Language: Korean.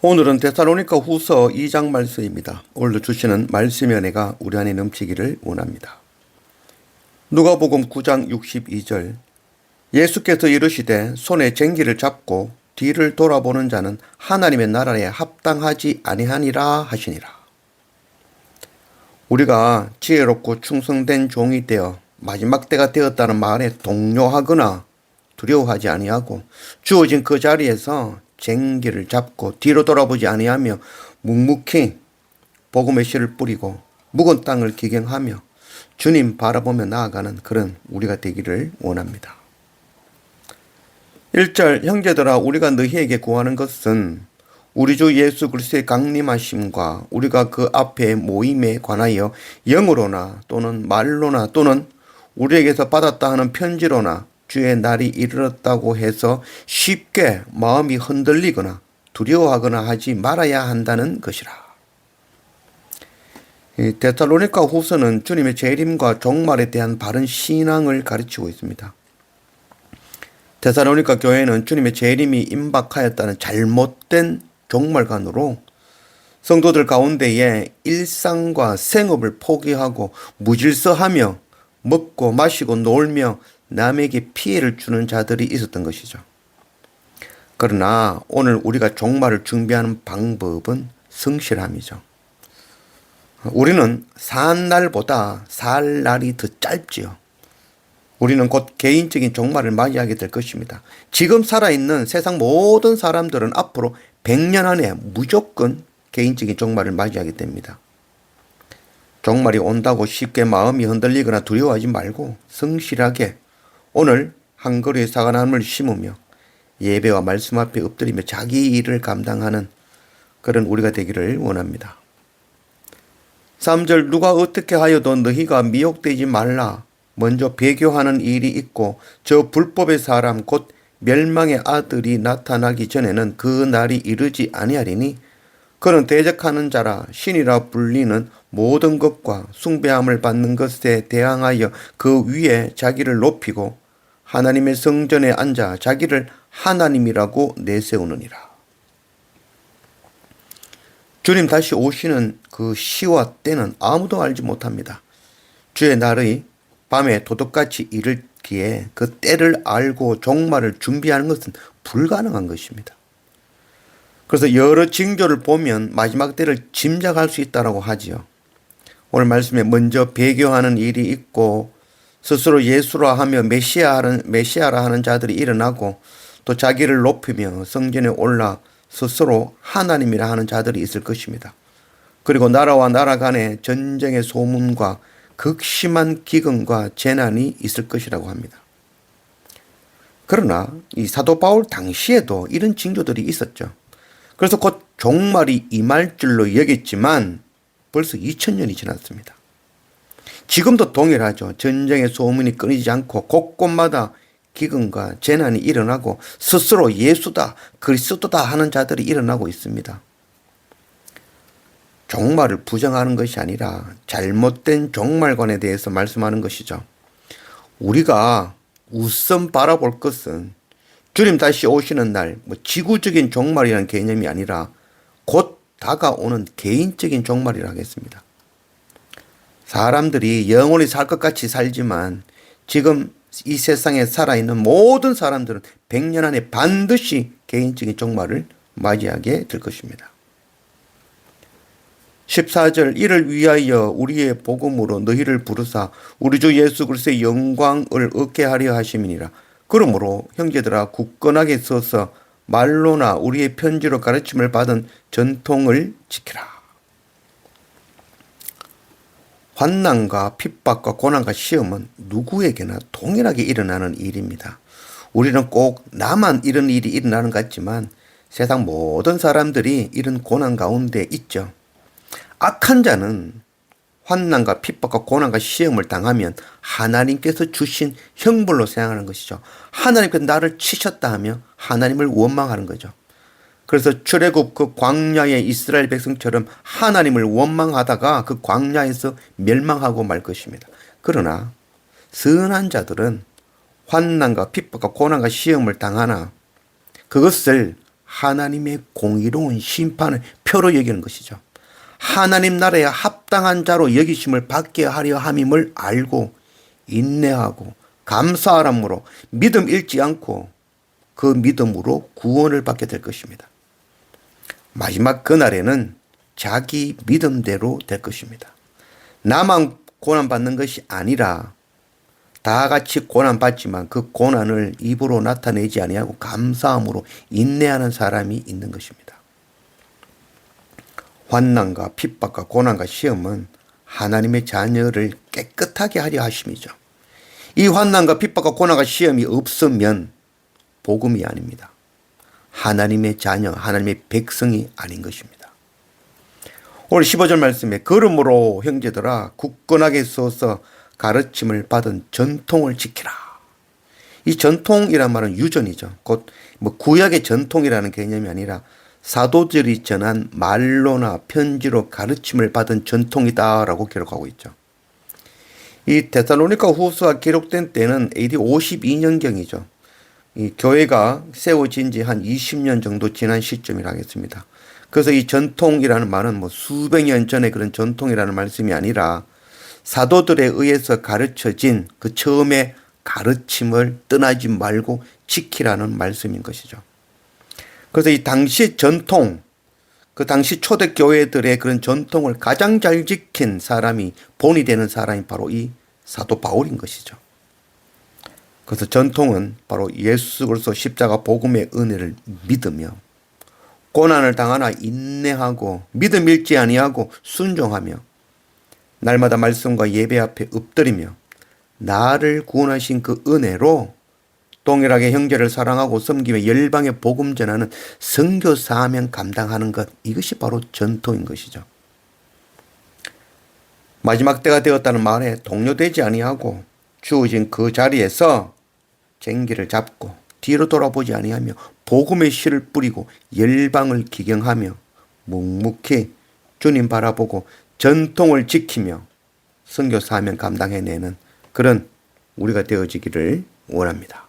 오늘은 데살로니가 후서 2장 말씀입니다. 오늘도 주시는 말씀의 은혜가 우리 안에 넘치기를 원합니다. 누가복음 9장 62절 예수께서 이르시되 손에 쟁기를 잡고 뒤를 돌아보는 자는 하나님의 나라에 합당하지 아니하니라 하시니라. 우리가 지혜롭고 충성된 종이 되어 마지막 때가 되었다는 말에 동요하거나 두려워하지 아니하고 주어진 그 자리에서 쟁기를 잡고 뒤로 돌아보지 아니하며 묵묵히 복음의 씨를 뿌리고 묵은 땅을 기경하며 주님 바라보며 나아가는 그런 우리가 되기를 원합니다. 1절 형제들아 우리가 너희에게 구하는 것은 우리 주 예수 그리스도의 강림하심과 우리가 그 앞에 모임에 관하여 영으로나 또는 말로나 또는 우리에게서 받았다 하는 편지로나 주의 날이 이르렀다고 해서 쉽게 마음이 흔들리거나 두려워하거나 하지 말아야 한다는 것이라. 이 데살로니가 후서는 주님의 재림과 종말에 대한 바른 신앙을 가르치고 있습니다. 데살로니가 교회는 주님의 재림이 임박하였다는 잘못된 종말관으로 성도들 가운데에 일상과 생업을 포기하고 무질서하며 먹고 마시고 놀며 남에게 피해를 주는 자들이 있었던 것이죠. 그러나 오늘 우리가 종말을 준비하는 방법은 성실함이죠. 우리는 산 날보다 살 날이 더 짧지요. 우리는 곧 개인적인 종말을 맞이하게 될 것입니다. 지금 살아있는 세상 모든 사람들은 앞으로 100년 안에 무조건 개인적인 종말을 맞이하게 됩니다. 종말이 온다고 쉽게 마음이 흔들리거나 두려워하지 말고 성실하게 오늘 한 그루의 사과나무를 심으며 예배와 말씀 앞에 엎드리며 자기 일을 감당하는 그런 우리가 되기를 원합니다. 3절 누가 어떻게 하여도 너희가 미혹되지 말라. 먼저 배교하는 일이 있고 저 불법의 사람 곧 멸망의 아들이 나타나기 전에는 그 날이 이르지 아니하리니 그는 대적하는 자라 신이라 불리는 모든 것과 숭배함을 받는 것에 대항하여 그 위에 자기를 높이고 하나님의 성전에 앉아 자기를 하나님이라고 내세우느니라. 주님 다시 오시는 그 시와 때는 아무도 알지 못합니다. 주의 날의 밤에 도둑같이 이르기에 그 때를 알고 종말을 준비하는 것은 불가능한 것입니다. 그래서 여러 징조를 보면 마지막 때를 짐작할 수 있다라고 하지요. 오늘 말씀에 먼저 배교하는 일이 있고 스스로 예수라 하며 메시아 하는, 메시아라 하는 자들이 일어나고 또 자기를 높이며 성전에 올라 스스로 하나님이라 하는 자들이 있을 것입니다. 그리고 나라와 나라 간의 전쟁의 소문과 극심한 기근과 재난이 있을 것이라고 합니다. 그러나 이 사도 바울 당시에도 이런 징조들이 있었죠. 그래서 곧 종말이 임할 줄로 여겼지만 벌써 2000년이 지났습니다. 지금도 동일하죠. 전쟁의 소문이 끊이지 않고 곳곳마다 기근과 재난이 일어나고 스스로 예수다, 그리스도다 하는 자들이 일어나고 있습니다. 종말을 부정하는 것이 아니라 잘못된 종말관에 대해서 말씀하는 것이죠. 우리가 우선 바라볼 것은 주님 다시 오시는 날, 뭐 지구적인 종말이라는 개념이 아니라 곧 다가오는 개인적인 종말이라 하겠습니다. 사람들이 영원히 살 것 같이 살지만 지금 이 세상에 살아있는 모든 사람들은 100년 안에 반드시 개인적인 종말을 맞이하게 될 것입니다. 14절 이를 위하여 우리의 복음으로 너희를 부르사 우리 주 예수 그리스도의 영광을 얻게 하려 하심이니라. 그러므로 형제들아 굳건하게 서서 말로나 우리의 편지로 가르침을 받은 전통을 지키라. 환난과 핍박과 고난과 시험은 누구에게나 동일하게 일어나는 일입니다. 우리는 꼭 나만 이런 일이 일어나는 것 같지만 세상 모든 사람들이 이런 고난 가운데 있죠. 악한 자는 환난과 핍박과 고난과 시험을 당하면 하나님께서 주신 형벌로 생각하는 것이죠. 하나님께서 나를 치셨다 하며 하나님을 원망하는 거죠. 그래서 출애굽 그 광야의 이스라엘 백성처럼 하나님을 원망하다가 그 광야에서 멸망하고 말 것입니다. 그러나 선한 자들은 환난과 핍박과 고난과 시험을 당하나 그것을 하나님의 공의로운 심판을 표로 여기는 것이죠. 하나님 나라에 합당한 자로 여기심을 받게 하려 함임을 알고 인내하고 감사하므로 믿음 잃지 않고 그 믿음으로 구원을 받게 될 것입니다. 마지막 그날에는 자기 믿음대로 될 것입니다. 나만 고난받는 것이 아니라 다 같이 고난받지만 그 고난을 입으로 나타내지 아니하고 감사함으로 인내하는 사람이 있는 것입니다. 환난과 핍박과 고난과 시험은 하나님의 자녀를 깨끗하게 하려 하심이죠. 이 환난과 핍박과 고난과 시험이 없으면 복음이 아닙니다. 하나님의 자녀, 하나님의 백성이 아닌 것입니다. 오늘 15절 말씀에 그러므로 형제들아 굳건하게 서서 가르침을 받은 전통을 지키라. 이 전통이란 말은 유전이죠. 곧 뭐 구약의 전통이라는 개념이 아니라 사도들이 전한 말로나 편지로 가르침을 받은 전통이다라고 기록하고 있죠. 이 데살로니가 후서가 기록된 때는 AD 52년경이죠. 이 교회가 세워진 지 한 20년 정도 지난 시점이라 하겠습니다. 그래서 이 전통이라는 말은 뭐 수백 년 전에 그런 전통이라는 말씀이 아니라 사도들에 의해서 가르쳐진 그 처음에 가르침을 떠나지 말고 지키라는 말씀인 것이죠. 그래서 이 당시 전통, 그 당시 초대 교회들의 그런 전통을 가장 잘 지킨 사람이 본이 되는 사람이 바로 이 사도 바울인 것이죠. 그래서 전통은 바로 예수 그리스도 십자가 복음의 은혜를 믿으며 고난을 당하나 인내하고 믿음 잃지 아니하고 순종하며 날마다 말씀과 예배 앞에 엎드리며 나를 구원하신 그 은혜로 동일하게 형제를 사랑하고 섬기며 열방에 복음 전하는 선교 사명 감당하는 것 이것이 바로 전통인 것이죠. 마지막 때가 되었다는 말에 동료되지 아니하고 주어진 그 자리에서 쟁기를 잡고 뒤로 돌아보지 아니하며 복음의 씨를 뿌리고 열방을 기경하며 묵묵히 주님 바라보고 전통을 지키며 선교 사명 감당해내는 그런 우리가 되어지기를 원합니다.